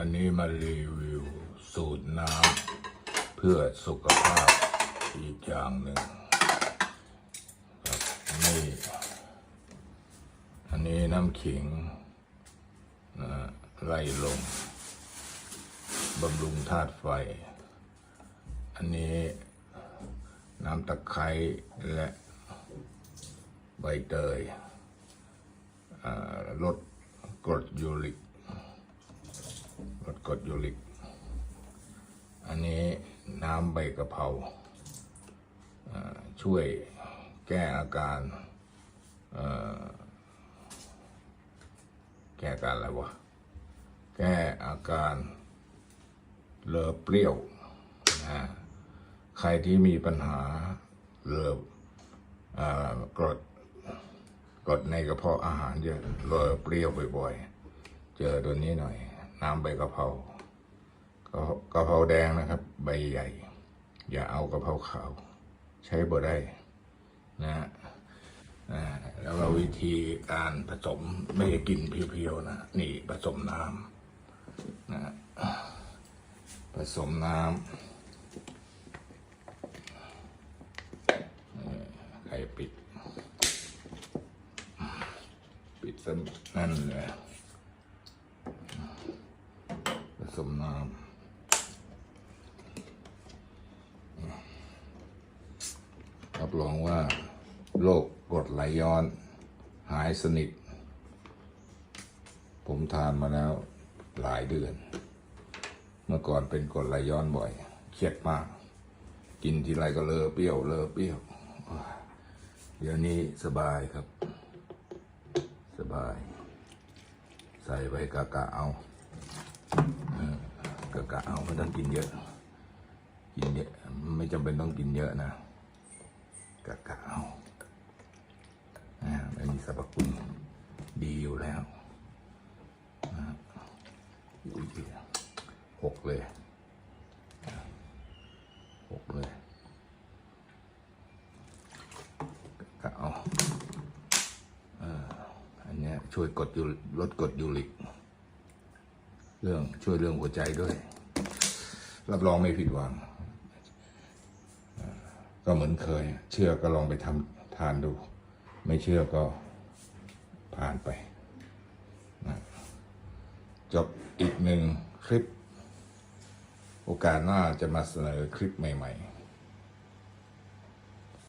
วันนี้มารีวิวสูตรน้ำเพื่อสุขภาพอีกอย่างหนึ่งนี่อันนี้น้ำขิงนะไล่ลมบำรุงธาตุไฟ อันนี้น้ำตะไคร้และใบเตยลดกรดยูริก กรดยูริก อันนี้น้ำใบกะเพราช่วยแก้อาการแก้อาการอะไรวะ แก้อาการเลอเปรี้ยวนะใครที่มีปัญหาเลอเอกรดกรดในกระเพาะอาหารเยอะเลอเปรี้ยวบ่อยๆ เจอตัวนี้หน่อย น้ำใบกะเพรากะกะเพราแดงนะครับ ใบใหญ่ อย่าเอากะเพราขาว ใช้บ่ได้นะฮะแล้วก็วิธีการผสมไม่ได้กินเพียวๆนะ นี่ผสมน้ำนะผสมน้ำนี่ปิด ปิดซะนั่นเลย ผ สมน้ำรับรองว่าโรคกรดไหลย้อน หายสนิท ผมทานมาแล้วหลายเดือน เมื่อก่อนเป็นกรดไหลย้อนบ่อย เครียดมาก กินทีไรก็เลอะเปรี้ยวเลอะเปรี้ยว เดี๋ยวนี้สบายครับ สบาย ใส่ไปกะกะเอา กะกะเอาไม่ต้องกินเยอะ กินเยอะไม่จำเป็นต้องกินเยอะนะกะกะเอาอ่าไม่มีสรรพคุณดีอยู่แล้วหกเลยหกเลยกะเอาอันนี้ช่วยกดยูลดกดยูริก เรื่องช่วยเรื่องหัวใจด้วย รับรองไม่ผิดหวัง ก็เหมือนเคย เชื่อก็ลองไปทำทานดู ไม่เชื่อก็ผ่านไปนะจบอีกหนึ่งคลิป โอกาสหน้าจะมาเสนอคลิปใหม่ ๆ